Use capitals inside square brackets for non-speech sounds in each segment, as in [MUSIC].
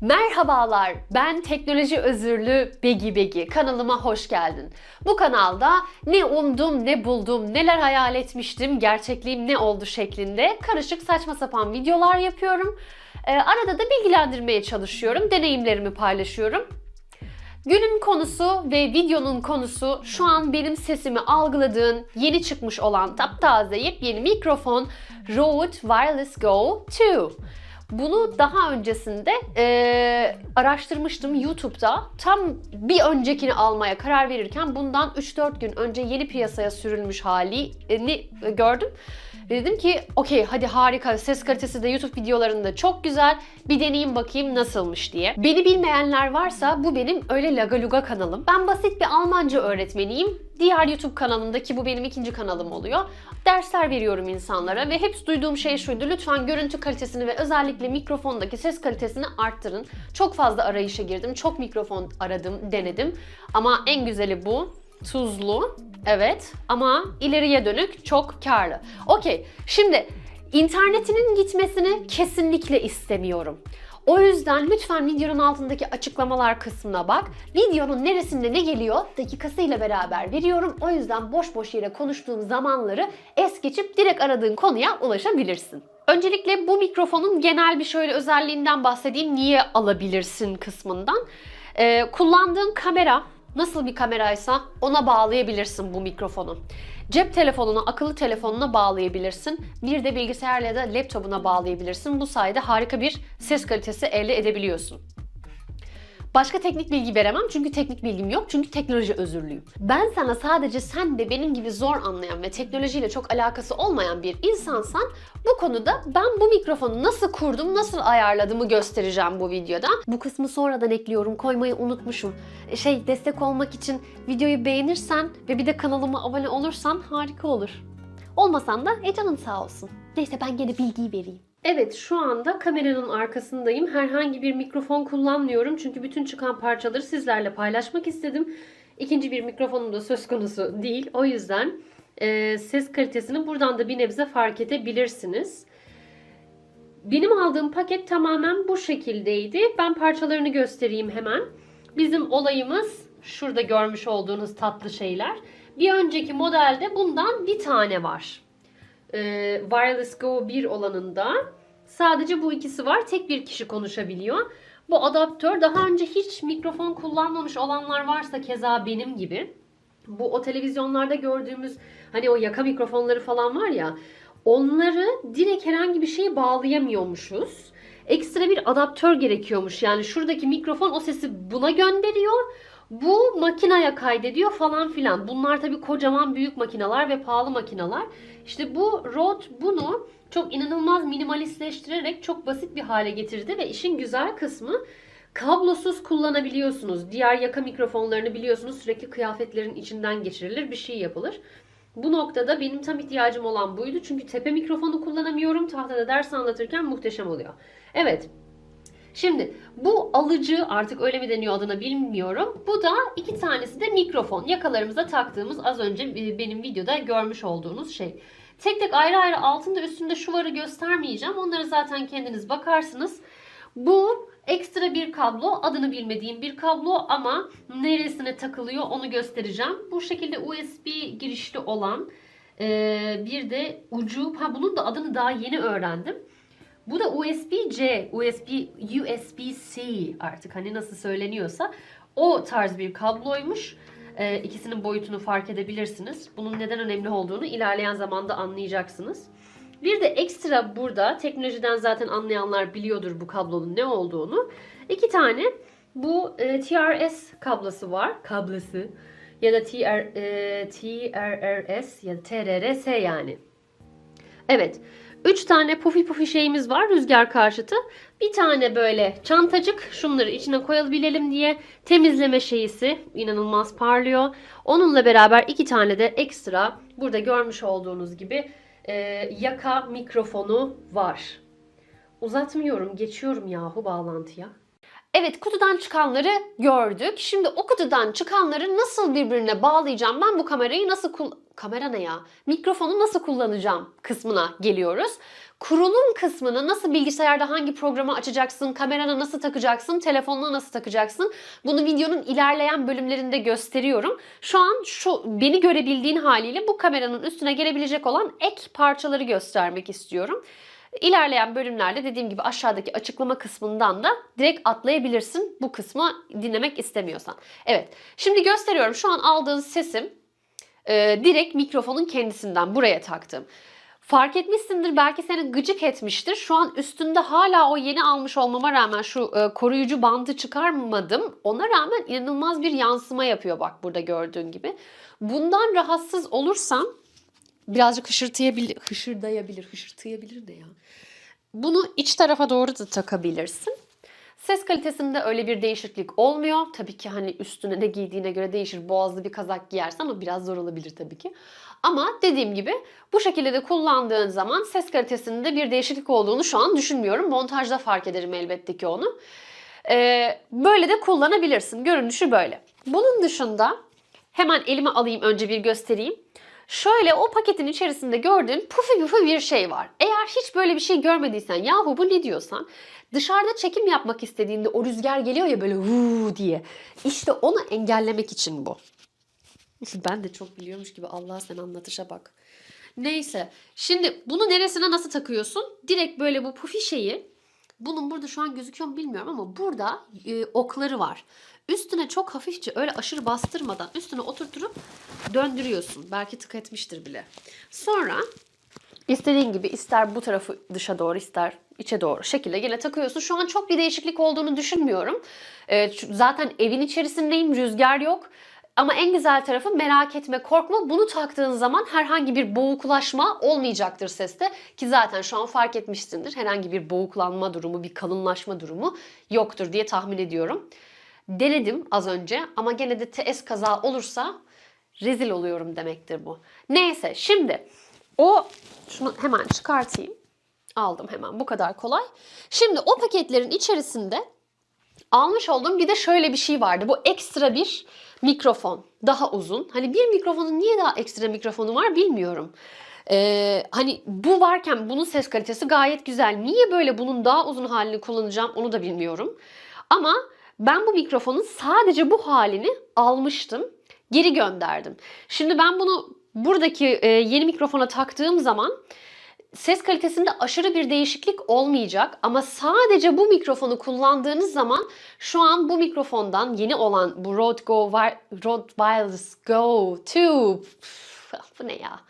Merhabalar, ben teknoloji özürlü Begi Begi. Kanalıma hoş geldin. Bu kanalda ne umdum ne buldum, neler hayal etmiştim, gerçekliğim ne oldu şeklinde karışık saçma sapan videolar yapıyorum. Ee, arada da bilgilendirmeye çalışıyorum, deneyimlerimi paylaşıyorum. Günün konusu ve videonun konusu şu an benim sesimi algıladığın yeni çıkmış olan taptaze yepyeni mikrofon Rode Wireless Go 2. Bunu daha öncesinde eee, araştırmıştım YouTube'da. Tam bir öncekini almaya karar verirken bundan 3-4 gün önce yeni piyasaya sürülmüş halini gördüm. Ve dedim ki okey hadi harika ses kalitesi de YouTube videolarında çok güzel bir deneyeyim bakayım nasılmış diye. Beni bilmeyenler varsa bu benim öyle lagaluga kanalım. Ben basit bir Almanca öğretmeniyim. Diğer YouTube kanalımdaki bu benim ikinci kanalım oluyor. Dersler veriyorum insanlara ve hep duyduğum şey şuydu. Lütfen görüntü kalitesini ve özellikle mikrofondaki ses kalitesini arttırın. Çok fazla arayışa girdim. Çok mikrofon aradım, denedim. Ama en güzeli bu. Tuzlu. Evet ama ileriye dönük çok karlı. Okey şimdi internetinin gitmesini kesinlikle istemiyorum. O yüzden lütfen videonun altındaki açıklamalar kısmına bak. Videonun neresinde ne geliyor dakikasıyla beraber veriyorum. O yüzden boş boş yere konuştuğum zamanları es geçip direkt aradığın konuya ulaşabilirsin. Öncelikle bu mikrofonun genel bir şöyle özelliğinden bahsedeyim. Niye alabilirsin kısmından. Ee, kullandığın kamera nasıl bir kameraysa ona bağlayabilirsin bu mikrofonu. Cep telefonuna, akıllı telefonuna bağlayabilirsin. Bir de bilgisayarla ya da laptopuna bağlayabilirsin. Bu sayede harika bir ses kalitesi elde edebiliyorsun. Başka teknik bilgi veremem çünkü teknik bilgim yok. Çünkü teknoloji özürlüyüm. Ben sana sadece sen de benim gibi zor anlayan ve teknolojiyle çok alakası olmayan bir insansan bu konuda ben bu mikrofonu nasıl kurdum, nasıl ayarladığımı göstereceğim bu videoda. Bu kısmı sonradan ekliyorum. Koymayı unutmuşum. Şey destek olmak için videoyu beğenirsen ve bir de kanalıma abone olursan harika olur. Olmasan da e canın sağ olsun. Neyse ben gene bilgiyi vereyim. Evet şu anda kameranın arkasındayım. Herhangi bir mikrofon kullanmıyorum. Çünkü bütün çıkan parçaları sizlerle paylaşmak istedim. İkinci bir mikrofonum da söz konusu değil. O yüzden e, ses kalitesini buradan da bir nebze fark edebilirsiniz. Benim aldığım paket tamamen bu şekildeydi. Ben parçalarını göstereyim hemen. Bizim olayımız şurada görmüş olduğunuz tatlı şeyler. Bir önceki modelde bundan bir tane var. Ee, Wireless Go 1 olanında sadece bu ikisi var. Tek bir kişi konuşabiliyor. Bu adaptör daha önce hiç mikrofon kullanmamış olanlar varsa keza benim gibi. Bu o televizyonlarda gördüğümüz hani o yaka mikrofonları falan var ya onları direkt herhangi bir şeye bağlayamıyormuşuz. Ekstra bir adaptör gerekiyormuş. Yani şuradaki mikrofon o sesi buna gönderiyor. Bu makinaya kaydediyor falan filan. Bunlar tabii kocaman büyük makineler ve pahalı makineler. İşte bu Rode bunu çok inanılmaz minimalistleştirerek çok basit bir hale getirdi ve işin güzel kısmı kablosuz kullanabiliyorsunuz. Diğer yaka mikrofonlarını biliyorsunuz sürekli kıyafetlerin içinden geçirilir bir şey yapılır. Bu noktada benim tam ihtiyacım olan buydu. Çünkü tepe mikrofonu kullanamıyorum. Tahtada ders anlatırken muhteşem oluyor. Evet. Şimdi bu alıcı artık öyle mi deniyor adına bilmiyorum. Bu da iki tanesi de mikrofon. Yakalarımıza taktığımız az önce e, benim videoda görmüş olduğunuz şey. Tek tek ayrı ayrı altında üstünde şu varı göstermeyeceğim. Onları zaten kendiniz bakarsınız. Bu ekstra bir kablo. Adını bilmediğim bir kablo ama neresine takılıyor onu göstereceğim. Bu şekilde USB girişli olan e, bir de ucu. Ha bunun da adını daha yeni öğrendim. Bu da USB-C, USB, USB-C artık hani nasıl söyleniyorsa o tarz bir kabloymuş. Ee, ikisinin boyutunu fark edebilirsiniz. Bunun neden önemli olduğunu ilerleyen zamanda anlayacaksınız. Bir de ekstra burada teknolojiden zaten anlayanlar biliyordur bu kablonun ne olduğunu. İki tane bu e, TRS kablosu var. Kablosu ya da TR, e, TRRS ya da TRRS yani. Evet. 3 tane pufi pufi şeyimiz var rüzgar karşıtı. Bir tane böyle çantacık şunları içine koyabilelim diye temizleme şeyisi inanılmaz parlıyor. Onunla beraber iki tane de ekstra burada görmüş olduğunuz gibi e, yaka mikrofonu var. Uzatmıyorum geçiyorum yahu bağlantıya. Evet kutudan çıkanları gördük. Şimdi o kutudan çıkanları nasıl birbirine bağlayacağım? Ben bu kamerayı nasıl kul kamera ne ya? Mikrofonu nasıl kullanacağım kısmına geliyoruz. Kurulum kısmını nasıl bilgisayarda hangi programı açacaksın, kamerana nasıl takacaksın, telefonuna nasıl takacaksın? Bunu videonun ilerleyen bölümlerinde gösteriyorum. Şu an şu beni görebildiğin haliyle bu kameranın üstüne gelebilecek olan ek parçaları göstermek istiyorum. İlerleyen bölümlerde dediğim gibi aşağıdaki açıklama kısmından da direkt atlayabilirsin bu kısmı dinlemek istemiyorsan. Evet şimdi gösteriyorum şu an aldığın sesim e, direkt mikrofonun kendisinden buraya taktım. Fark etmişsindir belki seni gıcık etmiştir. Şu an üstünde hala o yeni almış olmama rağmen şu e, koruyucu bandı çıkarmadım. Ona rağmen inanılmaz bir yansıma yapıyor bak burada gördüğün gibi. Bundan rahatsız olursan birazcık hışırtayabilir, hışırdayabilir, hışırtayabilir de ya. Bunu iç tarafa doğru da takabilirsin. Ses kalitesinde öyle bir değişiklik olmuyor. Tabii ki hani üstüne ne giydiğine göre değişir. Boğazlı bir kazak giyersen o biraz zor olabilir tabii ki. Ama dediğim gibi bu şekilde de kullandığın zaman ses kalitesinde bir değişiklik olduğunu şu an düşünmüyorum. Montajda fark ederim elbette ki onu. Ee, böyle de kullanabilirsin. Görünüşü böyle. Bunun dışında hemen elime alayım önce bir göstereyim. Şöyle o paketin içerisinde gördüğün pufi pufi bir şey var. Eğer hiç böyle bir şey görmediysen yahu bu ne diyorsan dışarıda çekim yapmak istediğinde o rüzgar geliyor ya böyle huu diye. İşte onu engellemek için bu. Ben de çok biliyormuş gibi Allah sen anlatışa bak. Neyse şimdi bunu neresine nasıl takıyorsun? Direkt böyle bu pufi şeyi bunun burada şu an gözüküyor mu bilmiyorum ama burada e, okları var. Üstüne çok hafifçe öyle aşırı bastırmadan üstüne oturtup döndürüyorsun. Belki tık etmiştir bile. Sonra istediğin gibi ister bu tarafı dışa doğru ister içe doğru şekilde yine takıyorsun. Şu an çok bir değişiklik olduğunu düşünmüyorum. E, zaten evin içerisindeyim rüzgar yok. Ama en güzel tarafı merak etme, korkma. Bunu taktığın zaman herhangi bir boğuklaşma olmayacaktır seste. Ki zaten şu an fark etmişsindir. Herhangi bir boğuklanma durumu, bir kalınlaşma durumu yoktur diye tahmin ediyorum. Denedim az önce ama gene de TS kaza olursa rezil oluyorum demektir bu. Neyse şimdi o şunu hemen çıkartayım. Aldım hemen bu kadar kolay. Şimdi o paketlerin içerisinde almış olduğum bir de şöyle bir şey vardı. Bu ekstra bir mikrofon. Daha uzun. Hani bir mikrofonun niye daha ekstra mikrofonu var bilmiyorum. Ee, hani bu varken bunun ses kalitesi gayet güzel. Niye böyle bunun daha uzun halini kullanacağım onu da bilmiyorum. Ama ben bu mikrofonun sadece bu halini almıştım. Geri gönderdim. Şimdi ben bunu buradaki e, yeni mikrofona taktığım zaman ses kalitesinde aşırı bir değişiklik olmayacak ama sadece bu mikrofonu kullandığınız zaman şu an bu mikrofondan yeni olan bu Rode Go Rode Wireless Go 2 Üf, bu ne ya?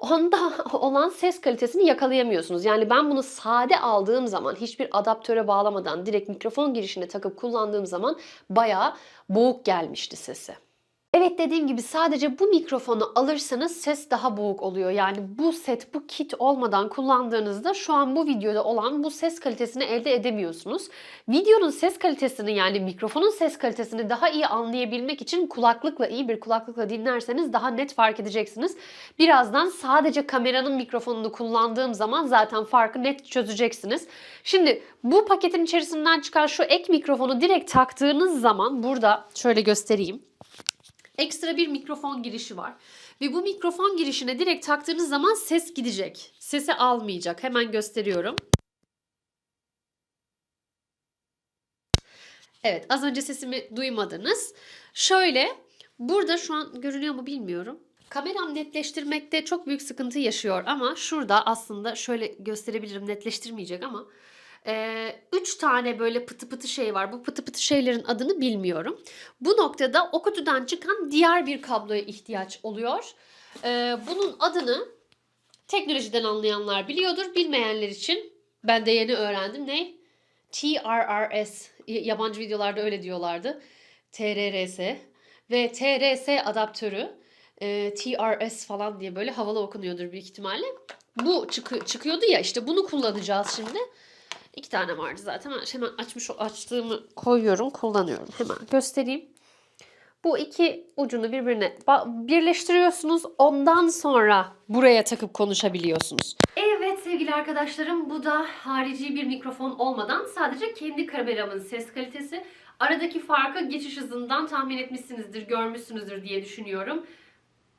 Onda [LAUGHS] olan ses kalitesini yakalayamıyorsunuz. Yani ben bunu sade aldığım zaman hiçbir adaptöre bağlamadan direkt mikrofon girişine takıp kullandığım zaman bayağı boğuk gelmişti sesi. Evet dediğim gibi sadece bu mikrofonu alırsanız ses daha boğuk oluyor. Yani bu set, bu kit olmadan kullandığınızda şu an bu videoda olan bu ses kalitesini elde edemiyorsunuz. Videonun ses kalitesini yani mikrofonun ses kalitesini daha iyi anlayabilmek için kulaklıkla iyi bir kulaklıkla dinlerseniz daha net fark edeceksiniz. Birazdan sadece kameranın mikrofonunu kullandığım zaman zaten farkı net çözeceksiniz. Şimdi bu paketin içerisinden çıkan şu ek mikrofonu direkt taktığınız zaman burada şöyle göstereyim ekstra bir mikrofon girişi var. Ve bu mikrofon girişine direkt taktığınız zaman ses gidecek. Sesi almayacak. Hemen gösteriyorum. Evet az önce sesimi duymadınız. Şöyle burada şu an görünüyor mu bilmiyorum. Kameram netleştirmekte çok büyük sıkıntı yaşıyor ama şurada aslında şöyle gösterebilirim netleştirmeyecek ama ee, üç tane böyle pıtı pıtı şey var. Bu pıtı pıtı şeylerin adını bilmiyorum. Bu noktada o kutudan çıkan diğer bir kabloya ihtiyaç oluyor. Ee, bunun adını teknolojiden anlayanlar biliyordur. Bilmeyenler için ben de yeni öğrendim. Ne? TRRS. Yabancı videolarda öyle diyorlardı. TRRS. Ve TRS adaptörü e, TRS falan diye böyle havalı okunuyordur büyük ihtimalle. Bu çıkı- çıkıyordu ya işte bunu kullanacağız şimdi. İki tane vardı zaten. Ben hemen açmış açtığımı koyuyorum, kullanıyorum. Hemen göstereyim. Bu iki ucunu birbirine birleştiriyorsunuz. Ondan sonra buraya takıp konuşabiliyorsunuz. Evet sevgili arkadaşlarım. Bu da harici bir mikrofon olmadan sadece kendi kameramın ses kalitesi. Aradaki farkı geçiş hızından tahmin etmişsinizdir, görmüşsünüzdür diye düşünüyorum.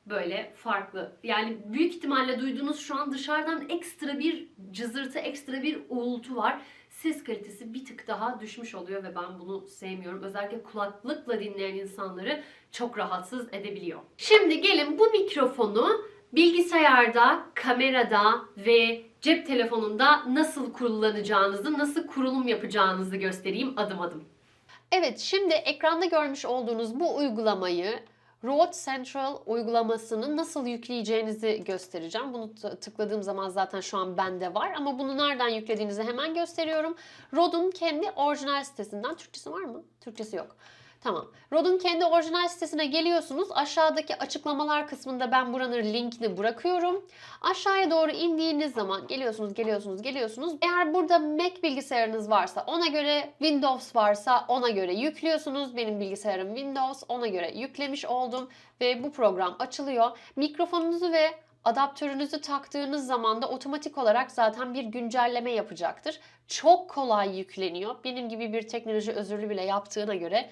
Böyle farklı. Yani büyük ihtimalle duyduğunuz şu an dışarıdan ekstra bir cızırtı, ekstra bir uğultu var. Ses kalitesi bir tık daha düşmüş oluyor ve ben bunu sevmiyorum. Özellikle kulaklıkla dinleyen insanları çok rahatsız edebiliyor. Şimdi gelin bu mikrofonu bilgisayarda, kamerada ve cep telefonunda nasıl kullanacağınızı, nasıl kurulum yapacağınızı göstereyim adım adım. Evet, şimdi ekranda görmüş olduğunuz bu uygulamayı Rode Central uygulamasını nasıl yükleyeceğinizi göstereceğim. Bunu tıkladığım zaman zaten şu an bende var ama bunu nereden yüklediğinizi hemen gösteriyorum. Rode'un kendi orijinal sitesinden. Türkçesi var mı? Türkçesi yok. Tamam. Rode'un kendi orijinal sitesine geliyorsunuz. Aşağıdaki açıklamalar kısmında ben buranın linkini bırakıyorum. Aşağıya doğru indiğiniz zaman geliyorsunuz, geliyorsunuz, geliyorsunuz. Eğer burada Mac bilgisayarınız varsa ona göre, Windows varsa ona göre yüklüyorsunuz. Benim bilgisayarım Windows, ona göre yüklemiş oldum ve bu program açılıyor. Mikrofonunuzu ve adaptörünüzü taktığınız zaman da otomatik olarak zaten bir güncelleme yapacaktır. Çok kolay yükleniyor. Benim gibi bir teknoloji özürlü bile yaptığına göre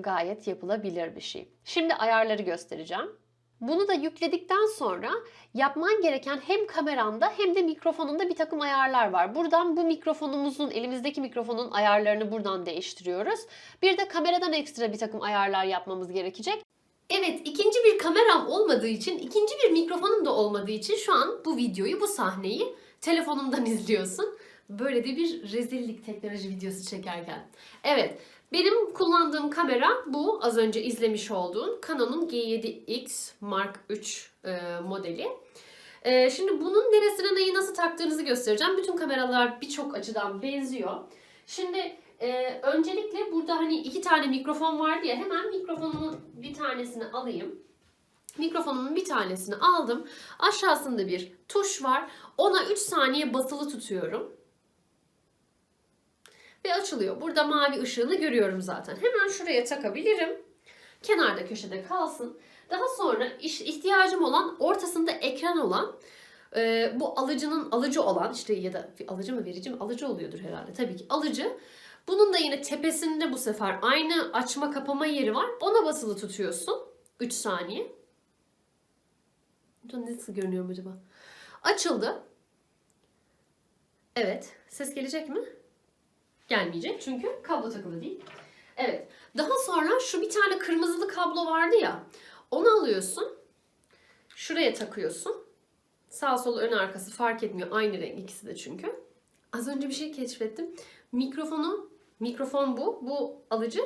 gayet yapılabilir bir şey. Şimdi ayarları göstereceğim. Bunu da yükledikten sonra yapman gereken hem kameranda hem de mikrofonunda bir takım ayarlar var. Buradan bu mikrofonumuzun, elimizdeki mikrofonun ayarlarını buradan değiştiriyoruz. Bir de kameradan ekstra bir takım ayarlar yapmamız gerekecek. Evet, ikinci bir kameram olmadığı için, ikinci bir mikrofonum da olmadığı için şu an bu videoyu, bu sahneyi telefonumdan [LAUGHS] izliyorsun. Böyle de bir rezillik teknoloji videosu çekerken. Evet, benim kullandığım kamera bu az önce izlemiş olduğun Canon'un G7X Mark III e, modeli. E, şimdi bunun neresine neyi nasıl taktığınızı göstereceğim. Bütün kameralar birçok açıdan benziyor. Şimdi e, öncelikle burada hani iki tane mikrofon vardı ya hemen mikrofonumun bir tanesini alayım. Mikrofonumun bir tanesini aldım. Aşağısında bir tuş var. Ona 3 saniye basılı tutuyorum ve açılıyor. Burada mavi ışığını görüyorum zaten. Hemen şuraya takabilirim. Kenarda köşede kalsın. Daha sonra ihtiyacım olan ortasında ekran olan e, bu alıcının alıcı olan işte ya da alıcı mı verici mi alıcı oluyordur herhalde tabii ki alıcı. Bunun da yine tepesinde bu sefer aynı açma kapama yeri var. Ona basılı tutuyorsun. 3 saniye. Bu nasıl görünüyor acaba? Açıldı. Evet. Ses gelecek mi? Gelmeyecek çünkü kablo takılı değil. Evet. Daha sonra şu bir tane kırmızılı kablo vardı ya. Onu alıyorsun. Şuraya takıyorsun. Sağ sol ön arkası fark etmiyor. Aynı renk ikisi de çünkü. Az önce bir şey keşfettim. Mikrofonu, mikrofon bu. Bu alıcı.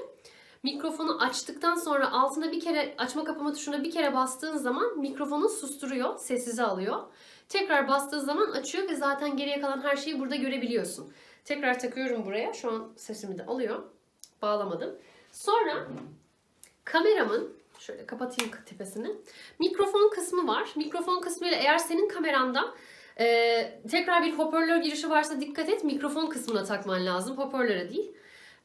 Mikrofonu açtıktan sonra altına bir kere açma kapama tuşuna bir kere bastığın zaman mikrofonu susturuyor, sessize alıyor. Tekrar bastığın zaman açıyor ve zaten geriye kalan her şeyi burada görebiliyorsun. Tekrar takıyorum buraya. Şu an sesimi de alıyor. Bağlamadım. Sonra kameramın şöyle kapatayım tepesini. Mikrofon kısmı var. Mikrofon kısmıyla eğer senin kameranda e, tekrar bir hoparlör girişi varsa dikkat et. Mikrofon kısmına takman lazım. Hoparlöre değil.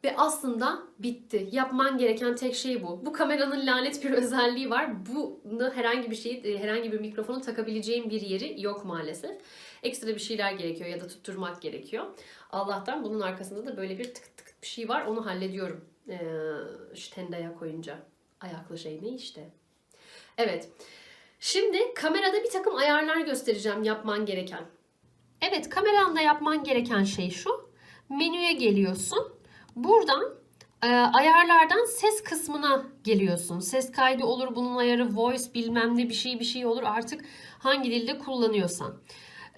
Ve aslında bitti. Yapman gereken tek şey bu. Bu kameranın lanet bir [LAUGHS] özelliği var. Bunu herhangi bir şeyi, herhangi bir mikrofonu takabileceğim bir yeri yok maalesef. Ekstra bir şeyler gerekiyor ya da tutturmak gerekiyor. Allah'tan bunun arkasında da böyle bir tık tık bir şey var. Onu hallediyorum. Ee, stendaya koyunca. Ayaklı şey ne işte. Evet. Şimdi kamerada bir takım ayarlar göstereceğim yapman gereken. Evet kameranda yapman gereken şey şu. Menüye geliyorsun. Buradan e, ayarlardan ses kısmına geliyorsun. Ses kaydı olur, bunun ayarı voice bilmem ne bir şey bir şey olur artık hangi dilde kullanıyorsan.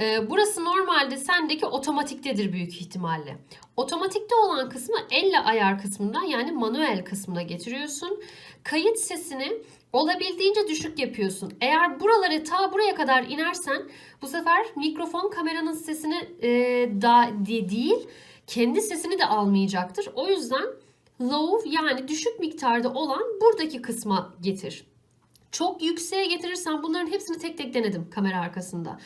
E, burası normalde sendeki otomatiktedir büyük ihtimalle. Otomatikte olan kısmı elle ayar kısmından yani manuel kısmına getiriyorsun. Kayıt sesini olabildiğince düşük yapıyorsun. Eğer buraları ta buraya kadar inersen bu sefer mikrofon kameranın sesini e, da de, değil kendi sesini de almayacaktır. O yüzden low yani düşük miktarda olan buradaki kısma getir. Çok yükseğe getirirsen bunların hepsini tek tek denedim kamera arkasında.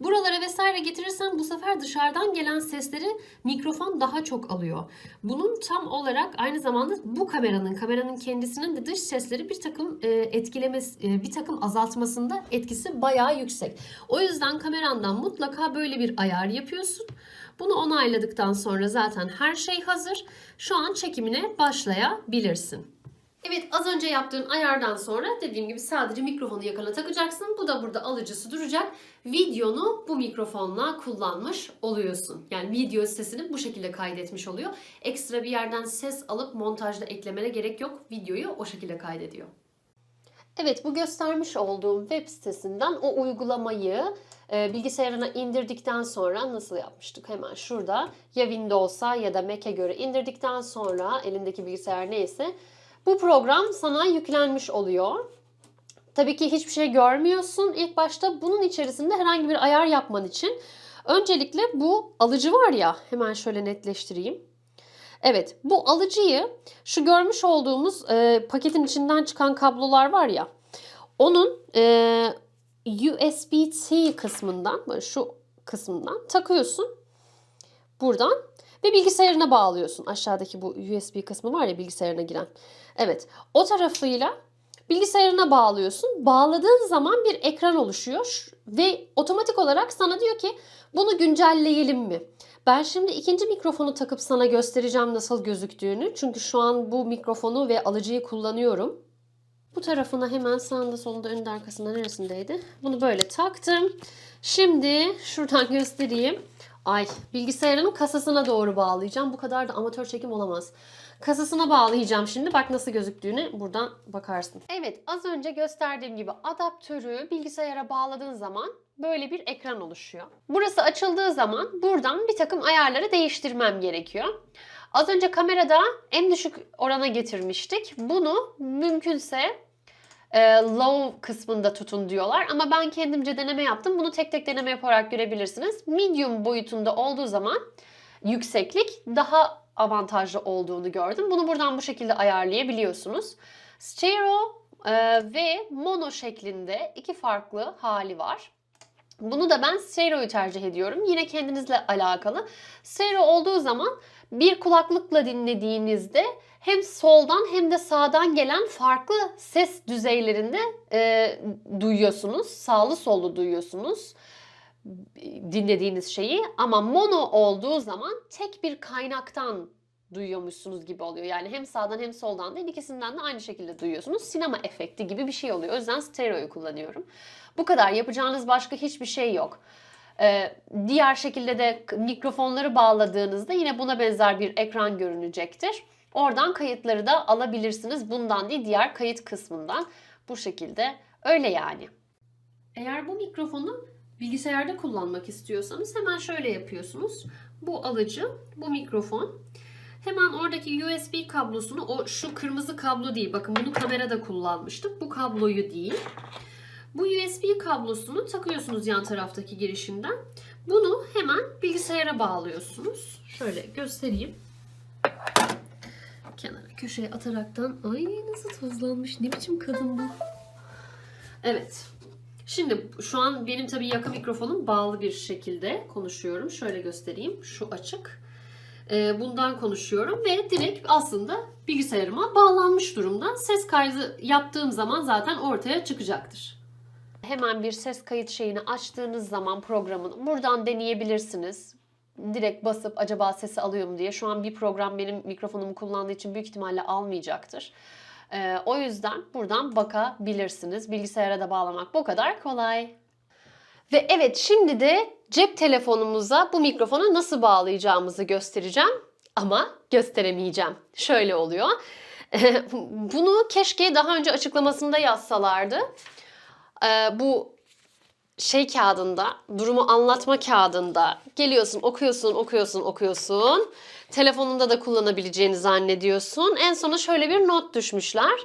Buralara vesaire getirirsen bu sefer dışarıdan gelen sesleri mikrofon daha çok alıyor. Bunun tam olarak aynı zamanda bu kameranın, kameranın kendisinin de dış sesleri bir takım e, etkilemesi, e, bir takım azaltmasında etkisi bayağı yüksek. O yüzden kamerandan mutlaka böyle bir ayar yapıyorsun. Bunu onayladıktan sonra zaten her şey hazır. Şu an çekimine başlayabilirsin. Evet az önce yaptığın ayardan sonra dediğim gibi sadece mikrofonu yakana takacaksın. Bu da burada alıcısı duracak. Videonu bu mikrofonla kullanmış oluyorsun. Yani video sesini bu şekilde kaydetmiş oluyor. Ekstra bir yerden ses alıp montajda eklemene gerek yok. Videoyu o şekilde kaydediyor. Evet bu göstermiş olduğum web sitesinden o uygulamayı bilgisayarına indirdikten sonra nasıl yapmıştık? Hemen şurada ya Windows'a ya da Mac'e göre indirdikten sonra elindeki bilgisayar neyse bu program sana yüklenmiş oluyor. Tabii ki hiçbir şey görmüyorsun. İlk başta bunun içerisinde herhangi bir ayar yapman için öncelikle bu alıcı var ya hemen şöyle netleştireyim. Evet bu alıcıyı şu görmüş olduğumuz e, paketin içinden çıkan kablolar var ya onun e, USB-C kısmından şu kısmından takıyorsun buradan ve bilgisayarına bağlıyorsun. Aşağıdaki bu USB kısmı var ya bilgisayarına giren. Evet o tarafıyla bilgisayarına bağlıyorsun. Bağladığın zaman bir ekran oluşuyor ve otomatik olarak sana diyor ki bunu güncelleyelim mi? Ben şimdi ikinci mikrofonu takıp sana göstereceğim nasıl gözüktüğünü. Çünkü şu an bu mikrofonu ve alıcıyı kullanıyorum. Bu tarafına hemen sağında solunda önünde arkasında neresindeydi? Bunu böyle taktım. Şimdi şuradan [LAUGHS] göstereyim. Ay bilgisayarın kasasına doğru bağlayacağım. Bu kadar da amatör çekim olamaz. Kasasına bağlayacağım şimdi. Bak nasıl gözüktüğünü buradan bakarsın. Evet az önce gösterdiğim gibi adaptörü bilgisayara bağladığın zaman böyle bir ekran oluşuyor. Burası açıldığı zaman buradan bir takım ayarları değiştirmem gerekiyor. Az önce kamerada en düşük orana getirmiştik. Bunu mümkünse e, low kısmında tutun diyorlar. Ama ben kendimce deneme yaptım. Bunu tek tek deneme yaparak görebilirsiniz. Medium boyutunda olduğu zaman yükseklik daha avantajlı olduğunu gördüm. Bunu buradan bu şekilde ayarlayabiliyorsunuz. Stereo e, ve mono şeklinde iki farklı hali var. Bunu da ben stereoyu tercih ediyorum. Yine kendinizle alakalı. Stereo olduğu zaman bir kulaklıkla dinlediğinizde hem soldan hem de sağdan gelen farklı ses düzeylerinde e, duyuyorsunuz. Sağlı sollu duyuyorsunuz dinlediğiniz şeyi ama mono olduğu zaman tek bir kaynaktan duyuyormuşsunuz gibi oluyor. Yani hem sağdan hem soldan değil ikisinden de aynı şekilde duyuyorsunuz. Sinema efekti gibi bir şey oluyor. O yüzden stereoyu kullanıyorum. Bu kadar. Yapacağınız başka hiçbir şey yok. Ee, diğer şekilde de mikrofonları bağladığınızda yine buna benzer bir ekran görünecektir. Oradan kayıtları da alabilirsiniz. Bundan değil diğer kayıt kısmından. Bu şekilde öyle yani. Eğer bu mikrofonu bilgisayarda kullanmak istiyorsanız hemen şöyle yapıyorsunuz. Bu alıcı, bu mikrofon. Hemen oradaki USB kablosunu, o şu kırmızı kablo değil. Bakın bunu kamerada kullanmıştık. Bu kabloyu değil. Bu USB kablosunu takıyorsunuz yan taraftaki girişinden. Bunu hemen bilgisayara bağlıyorsunuz. Şöyle göstereyim. Kenara köşeye ataraktan ay nasıl tozlanmış ne biçim kadın bu. Evet. Şimdi şu an benim tabii yaka mikrofonum bağlı bir şekilde konuşuyorum. Şöyle göstereyim. Şu açık. Ee, bundan konuşuyorum ve direkt aslında bilgisayarıma bağlanmış durumda. Ses kaydı yaptığım zaman zaten ortaya çıkacaktır. Hemen bir ses kayıt şeyini açtığınız zaman programın buradan deneyebilirsiniz. Direkt basıp acaba sesi alıyor mu diye. Şu an bir program benim mikrofonumu kullandığı için büyük ihtimalle almayacaktır. Ee, o yüzden buradan bakabilirsiniz. Bilgisayara da bağlamak bu kadar kolay. Ve evet şimdi de cep telefonumuza bu mikrofonu nasıl bağlayacağımızı göstereceğim. Ama gösteremeyeceğim. Şöyle oluyor. [LAUGHS] Bunu keşke daha önce açıklamasında yazsalardı. Ee, bu şey kağıdında, durumu anlatma kağıdında geliyorsun, okuyorsun, okuyorsun, okuyorsun. Telefonunda da kullanabileceğini zannediyorsun. En sona şöyle bir not düşmüşler.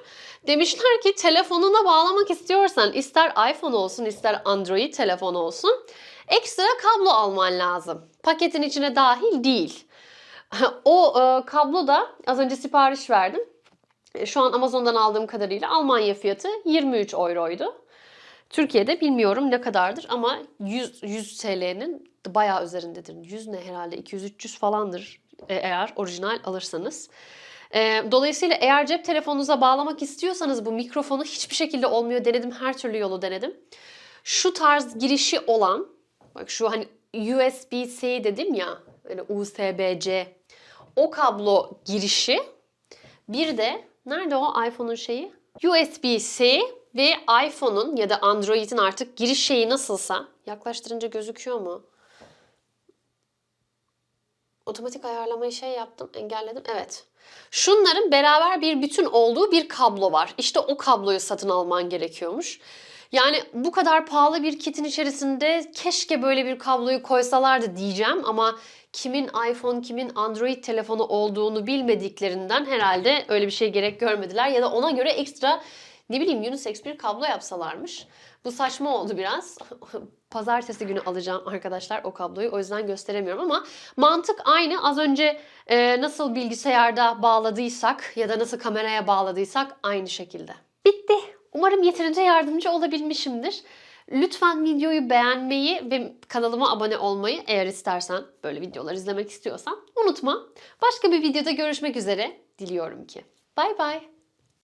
Demişler ki telefonuna bağlamak istiyorsan ister iPhone olsun ister Android telefon olsun ekstra kablo alman lazım. Paketin içine dahil değil. [LAUGHS] o e, kablo da az önce sipariş verdim. E, Şu an Amazon'dan aldığım kadarıyla Almanya fiyatı 23 euroydu. Türkiye'de bilmiyorum ne kadardır ama 100, 100 TL'nin bayağı üzerindedir. 100 ne herhalde 200-300 falandır eğer orijinal alırsanız. E, dolayısıyla eğer cep telefonunuza bağlamak istiyorsanız bu mikrofonu hiçbir şekilde olmuyor. Denedim her türlü yolu denedim. Şu tarz girişi olan bak şu hani USB-C dedim ya hani USB-C o kablo girişi bir de nerede o iPhone'un şeyi? USB-C ve iPhone'un ya da Android'in artık giriş şeyi nasılsa yaklaştırınca gözüküyor mu? Otomatik ayarlamayı şey yaptım, engelledim. Evet. Şunların beraber bir bütün olduğu bir kablo var. İşte o kabloyu satın alman gerekiyormuş. Yani bu kadar pahalı bir kitin içerisinde keşke böyle bir kabloyu koysalardı diyeceğim ama kimin iPhone, kimin Android telefonu olduğunu bilmediklerinden herhalde öyle bir şey gerek görmediler ya da ona göre ekstra ne bileyim unisex bir kablo yapsalarmış. Bu saçma oldu biraz. [LAUGHS] Pazartesi günü alacağım arkadaşlar o kabloyu. O yüzden gösteremiyorum ama mantık aynı. Az önce e, nasıl bilgisayarda bağladıysak ya da nasıl kameraya bağladıysak aynı şekilde. Bitti. Umarım yeterince yardımcı olabilmişimdir. Lütfen videoyu beğenmeyi ve kanalıma abone olmayı eğer istersen böyle videolar izlemek istiyorsan unutma. Başka bir videoda görüşmek üzere diliyorum ki. Bay bay.